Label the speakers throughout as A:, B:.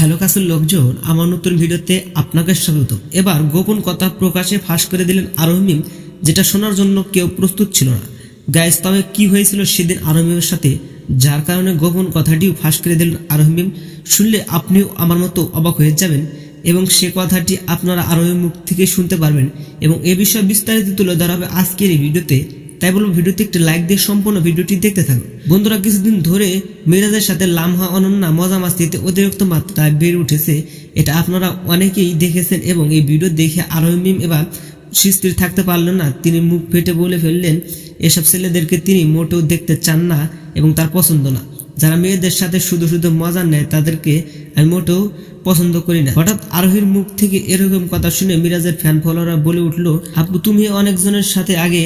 A: Hello কাছের লোকজন, আমার নতুন ভিডিওতে আপনাকে স্বাগত। এবার গোপন কথা প্রকাশে ফাঁস করে দিলেন আরোহিম যেটা শোনার জন্য কেউ প্রস্তুত ছিল না। গাইস, তবে কি হয়েছিল সেদিন আরোহিমের সাথে? যার কারণে গোপন কথাটিও ফাঁস করে দিলেন আরোহিম শুনলে আপনিও আমার মতো অবাক হয়ে যাবেন এবং সে কথাটি আপনারা আরোহীর মুখ থেকে শুনতে পারবেন এবং এ বিষয়ে বিস্তারিত তুলে ধরা হবে আজকের এই ভিডিওতে। তাই বলব ভিডিওতে একটি লাইক দিয়ে সম্পূর্ণ ভিডিওটি দেখতে থাকুন বন্ধুরা, কিছুদিন ধরে মিরাজের সাথে লামহা অনন্যা মজা মাস্তিতে অতিরিক্ত মাত্রায় বেড়ে উঠেছে, এটা আপনারা অনেকেই দেখেছেন এবং এই ভিডিও দেখে আরোহিম এবার সুস্থির থাকতে পারলেন না। তিনি মুখ ফেটে বলে ফেললেন, এসব ছেলেদেরকে তিনি মোটেও দেখতে চান না এবং তার পছন্দ না। যারা মেয়েদের সাথে শুধু শুধু মজা নেয়, তাদেরকে আমি মোটেও পছন্দ করি না। হঠাৎ আরোহীর মুখ থেকে এরকম কথা শুনে মিরাজের ফ্যান ফলোয়াররা বলে উঠল, আপু, তুমি অনেকজনের সাথে আগে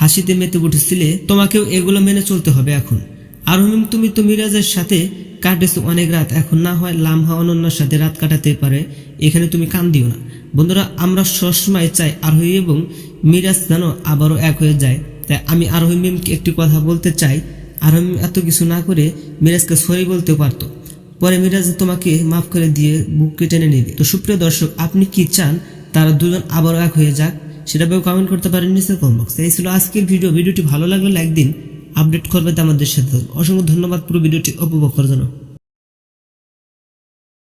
A: হাসিতে মেতে উঠেছিলে, তোমাকেও এগুলো মেনে চলতে হবে এখন। আরোহিম তুমি তো মিরাজের সাথে কাটেছো অনেক রাত, এখন না হয় লামহা অনন্যার সাথে রাত কাটাতে পারে, এখানে তুমি কান দিও না। বন্ধুরা, আমরা সবসময় চাই আরোহী এবং মিরাজ যেন আবারও এক হয়ে যায়। তাই আমি আরোহী মিমকে একটি কথা বলতে চাই। আরোহী এত কিছু না করে মিরাজকে সরি বলতেও পারতো। পরে মিরাজ তোমাকে মাফ করে দিয়ে বুককে টেনে নেবে। তো সুপ্রিয় দর্শক, আপনি কি চান? তারা দুজন আবারও এক হয়ে যাক। সেটা কমেন্ট করতে পারেন নিচের কমেন্ট বক্সে এই ছিল আজকের ভিডিও ভিডিওটি ভালো লাগলে লাইক দিন আপডেট করবে আমাদের সাথে। অসংখ্য ধন্যবাদ পুরো ভিডিওটি উপভোগ করার জন্য।